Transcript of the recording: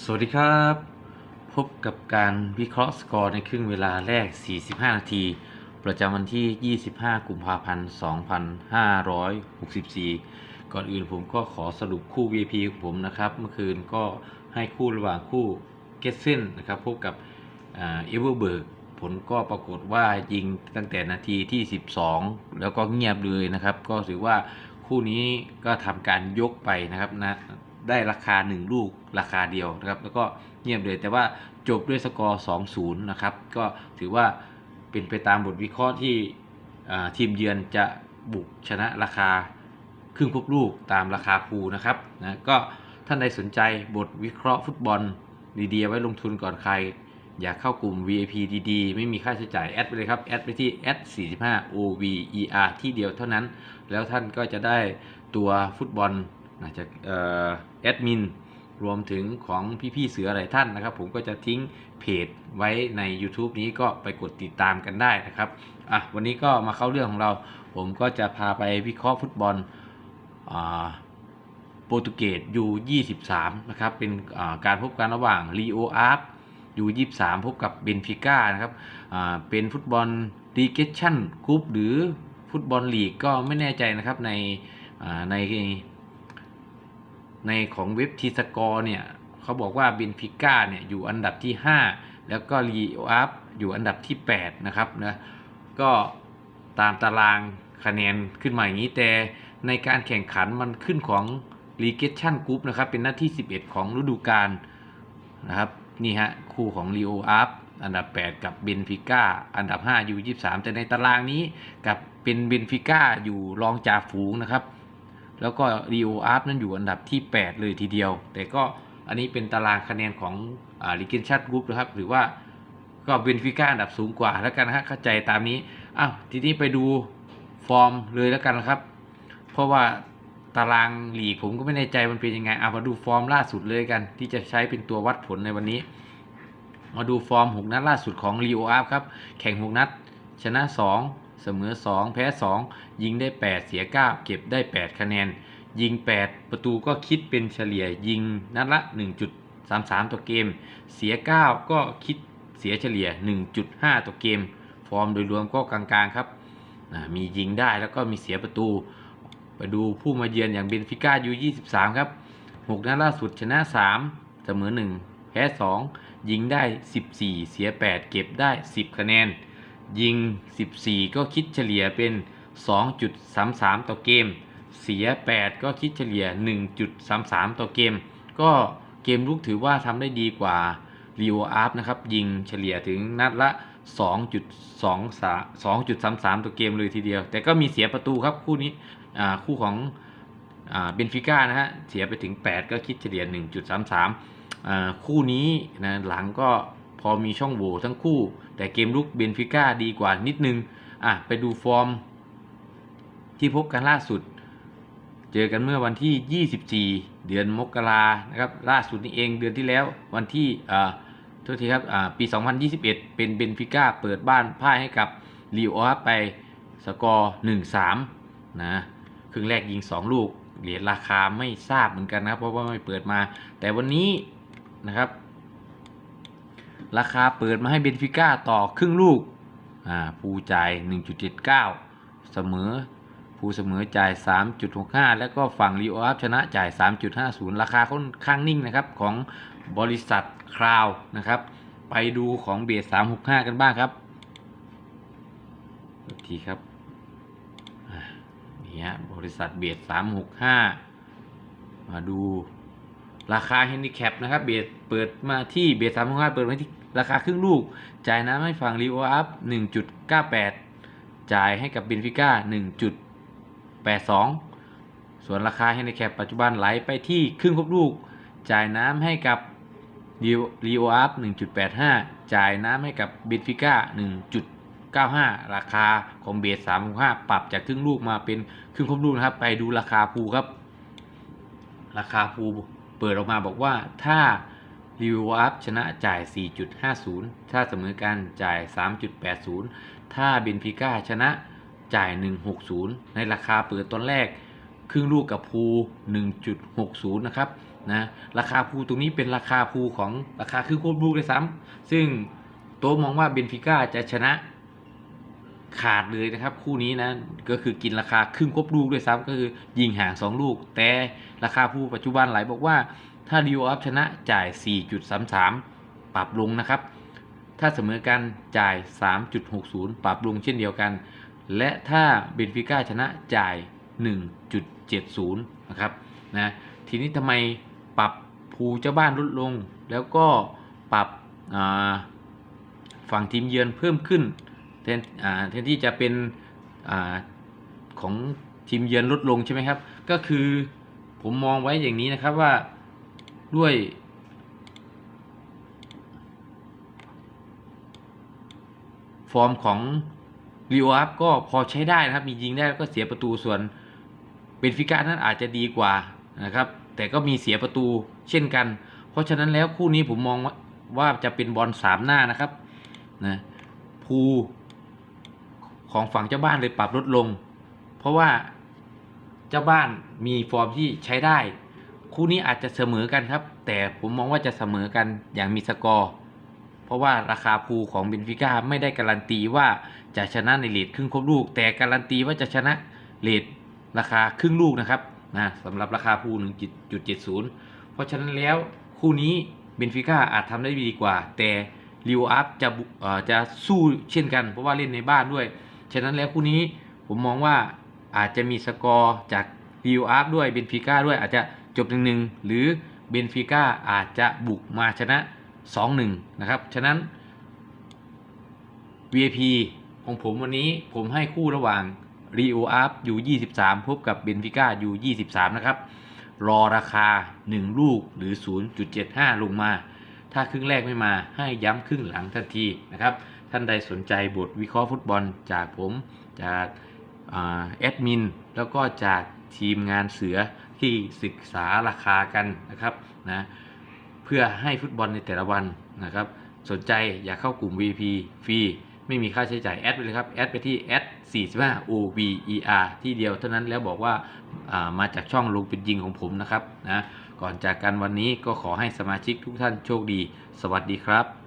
สวัสดีครับ พบกับการวิเคราะห์สกอร์ในครึ่งเวลาแรก 45 นาที ประจำวันที่ 25 กุมภาพันธ์ 2564 ก่อนอื่นผมก็ขอสรุปคู่ VIP ของผมนะครับ เมื่อคืนก็ให้คู่ระหว่างคู่เกสเซนนะครับ พบกับเอเวอร์เบิร์กผลก็ปรากฏว่ายิงตั้งแต่นาทีที่ 12 แล้วก็เงียบเลยนะครับ ก็ถือว่าคู่นี้ก็ทำการยกไปนะครับนะ ได้ราคา 1 ลูกราคาเดียวนะครับ แล้วก็เงียบเลยแต่ว่าจบด้วยสกอร์ 2-0 นะครับ ก็ถือว่าเป็นไปตามบทวิเคราะห์ที่ทีมเยือนจะบุกชนะราคาครึ่งครบลูกตามราคาคูนะครับนะก็ท่านใดสนใจบทวิเคราะห์ฟุตบอลดีๆไว้ลงทุนก่อนใคร อยากเข้ากลุ่ม VIP ดีๆ ไม่มีค่าใช้จ่าย แอดไปเลยครับ แอดไปที่แอด45 OVER ที่เดียวเท่านั้น แล้วท่านก็จะได้ตัวฟุตบอล นะจากเออแอดมินรวมถึงของพี่ๆเสือหลายท่านนะครับ ผมก็จะทิ้งเพจไว้ใน YouTube นี้ก็ไปกดติดตามกันได้นะครับอะวันนี้ก็มาเข้าเรื่องของเรา ผมก็จะพาไปวิเคราะห์ฟุตบอลอ่าโปรตุเกสยู23นะครับเป็นการพบกันระหว่างลีโออาร์ยู23พบกับเบนฟิก้านะครับอ่าเป็นฟุตบอลดีเกชั่นกรุ๊ปหรือฟุตบอลลีกก็ไม่แน่ใจนะครับในอ่าใน ในของเว็บทีสกอร์เนี่ยเขาบอกว่าเบนฟิก้าเนี่ยอยู่อันดับที่ 5 แล้วก็ลีโออัพอยู่อันดับที่ 8 นะครับนะก็ตามตารางคะแนนขึ้นมาอย่างนี้แต่ในการแข่งขันมันขึ้นของลีเกชั่นกรุ๊ปนะครับ เป็นหน้าที่ 11 ของฤดูกาลนะครับนี่ฮะคู่ของลีโออัพอันดับ 8 กับเบนฟิก้าอันดับ5อยู่ 23 แต่ในตารางนี้กับเป็นเบนฟิก้าอยู่รองจ่าฝูงนะครับ แล้วก็รีโออาร์ฟนั้นอยู่อันดับที่ 8 เลยทีเดียว แต่ก็อันนี้เป็นตารางคะแนนของลิเกนชัดกรุ๊ปนะครับ หรือว่าก็เบนฟิก้าอันดับสูงกว่าแล้วกันฮะเข้าใจตามนี้อ้าวทีนี้ไปดูฟอร์มเลยแล้วกันนะครับ เพราะว่าตารางหลีกผมก็ไม่แน่ใจมันเป็นยังไงเอามาดูฟอร์มล่าสุดเลยกัน ที่จะใช้เป็นตัววัดผลในวันนี้ มาดูฟอร์ม 6 นัดล่าสุดของรีโออาร์ฟครับ แข่ง 6 นัด ชนะ 2 เสมอ 2 แพ้ 2 ยิงได้ 8 เสีย 9 เก็บได้ 8 คะแนน ยิง 8 ประตูก็คิดเป็นเฉลี่ยยิงนัดละ 1.33 ต่อเกม เสีย 9 ก็คิดเสียเฉลี่ย 1.5 ต่อเกม ฟอร์มโดยรวมก็กลางๆครับ มียิงได้แล้วก็มีเสียประตูไปดูผู้มาเยือนอย่างเบนฟิก้ายู23 ครับ 6 นัดล่าสุดชนะ 3 เสมอ 1 แพ้ 2 ยิงได้ 14 เสีย 8 เก็บได้ 10 คะแนน ยิง 14 ก็คิดเฉลี่ยเป็น 2.33 ต่อเกม เสีย 8 ก็คิดเฉลี่ย 1.33 ต่อเกม ก็เกมลุกถือว่าทำได้ดีกว่า r ีโออาร์ฟนะครับ ยิงเฉลี่ยถึงนัดละ 2.23 2.33ต่อเกมเลยทีเดียว แต่ก็มีเสียประตูครับคู่นี้คู่ของเบนฟิก้านะฮะ เสียไปถึง 8 ก็คิดเฉลี่ย 1.33 คู่นี้นะหลังก็ พอมีช่องโหว่ทั้งคู่ แต่เกมลุกเบนฟิก้าดีกว่านิดนึง อะ ไปดูฟอร์ม ที่พบกันล่าสุด เจอกันเมื่อวันที่ 24 เดือนมกรานะครับ ล่าสุดนี้เองเดือนที่แล้ววันที่อ่าโทษทีครับอ่าปี 2021 เป็นเบนฟิก้าเปิดบ้านพ่ายให้กับลีโอไปสกอร์ 1-3 นะครึ่งแรกยิง 2 ลูกเหรียญราคาไม่ทราบเหมือนกันนะครับ เพราะว่าไม่เปิดมา แต่วันนี้นะครับ ราคาเปิดมาให้เบนฟิก้าต่อครึ่งลูกอ่าภูจ่าย 1.79 เสมอภูเสมอจ่าย 3.65 แล้วก็ฝั่งรีโออัพชนะจ่าย 3.50 ราคาค่อนข้างนิ่งนะครับของบริษัทคราวนะครับ ไปดูของเบส365 กันบ้างครับทีครับนี่ฮะบริษัทเบส365 มาดู ราคาแฮนดิแคปนะครับเบสเปิดมาที่เบส365เปิดมาที่ราคาครึ่งลูก จ่ายน้ำให้ฝั่งรีโออัพ1.98จ่ายให้กับเบนฟิก้า1.82ส่วนราคาแฮนดิแคปปัจจุบันไหลไปที่ครึ่งครบลูก จ่ายน้ำให้กับรีโออัพ1.85 จ่ายน้ำให้กับเบนฟิก้า1.95 ราคาของเบส365 ปรับจากครึ่งลูกมาเป็นครึ่งครบลูกนะครับ ไปดูราคาภูครับ ราคาภู เปิดออกมาบอกว่าถ้ารีวิวอัพชนะจ่าย 4.50 ถ้าเสมอกันจ่าย 3.80 ถ้าเบนฟิก้าชนะจ่าย 1.60 ในราคาเปิดตอนแรก ครึ่งลูกกับภู1.60 นะครับนะราคาภูตรงนี้เป็นราคาภูของราคาคือโคตรลูกเลยซ้ำซึ่งโต๊ะมองว่าเบนฟิก้าจะชนะ ขาดเลยนะครับ คู่นี้นะก็คือกินราคาครึ่งครบลูกด้วยซ้ำก็คือยิงห่างสองลูก แต่ราคาภูปัจจุบันหลายบอกว่า ถ้าดิวอัพชนะจ่าย 4.33 ปรับลงนะครับ ถ้าเสมอกันจ่าย 3.60 ปรับลงเช่นเดียวกัน และถ้าเบนฟิก้าชนะจ่าย 1.70 นะครับนะทีนี้ทำไมปรับภูเจ้าบ้านลดลง แล้วก็ปรับฝั่งทีมเยือนเพิ่มขึ้น แทนอ่าแทนที่จะเป็นอาของทีมเยือนลดลงใช่ไหมครับ ก็คือผมมองไว้อย่างนี้นะครับว่าด้วยฟอร์มของลีโออัพก็พอใช้ได้นะครับ มียิงได้แล้วก็เสียประตูส่วนเบนฟิก้านั้นอาจจะดีกว่านะครับ แต่ก็มีเสียประตูเช่นกัน เพราะฉะนั้นแล้วคู่นี้ผมมองว่าว่าจะเป็นบอลสามหน้านะครับนะภู ของฝั่งเจ้าบ้านเลยปรับลดลง เพราะว่าเจ้าบ้านมีฟอร์มที่ใช้ได้ คู่นี้อาจจะเสมอกันครับ แต่ผมมองว่าจะเสมอกันอย่างมีสกอร์ เพราะว่าราคาภูของเบนฟิก้าไม่ได้การันตีว่าจะชนะในเลทครึ่งครบลูก แต่การันตีว่าจะชนะเลทราคาครึ่งลูกนะครับนะสำหรับราคาภู1.70 เพราะฉะนั้นแล้วคู่นี้เบนฟิก้าอาจทำได้ดีกว่า แต่ลิโออัพจะจะสู้เช่นกัน เพราะว่าเล่นในบ้านด้วย ฉะนั้นแล้วคู่นี้ผมมองว่าอาจจะมีสกอร์จากลิโออัพด้วยเบนฟิก้าด้วยอาจจะจบหนึ่งๆหรือเบนฟิก้าอาจจะบุกมาชนะ 2-1 นะครับ ฉะนั้น VIP ของผมวันนี้ผมให้คู่ระหว่าง Rio Up อยู่ 23 พบกับเบนฟิก้าอยู่ 23 นะครับ รอราคา 1 ลูกหรือ 0.75 ลงมา ถ้าครึ่งแรกไม่มาให้ย้ำครึ่งหลังทันทีนะครับ ท่านใดสนใจบทวิเคราะห์ฟุตบอลจากผมจากแอดมินแล้วก็จากทีมงานเสือที่ศึกษาราคากันนะครับนะเพื่อให้ฟุตบอลในแต่ละวันนะครับ สนใจอยากเข้ากลุ่ม VP ฟรีไม่มีค่าใช้จ่ายแอดไปเลยครับ แอดไปที่แอด45 OVER ที่เดียวเท่านั้นแล้วบอกว่าามาจากช่องลงเป็นยิงของผมนะครับนะก่อนจากกันวันนี้ก็ขอให้สมาชิกทุกท่านโชคดี สวัสดีครับ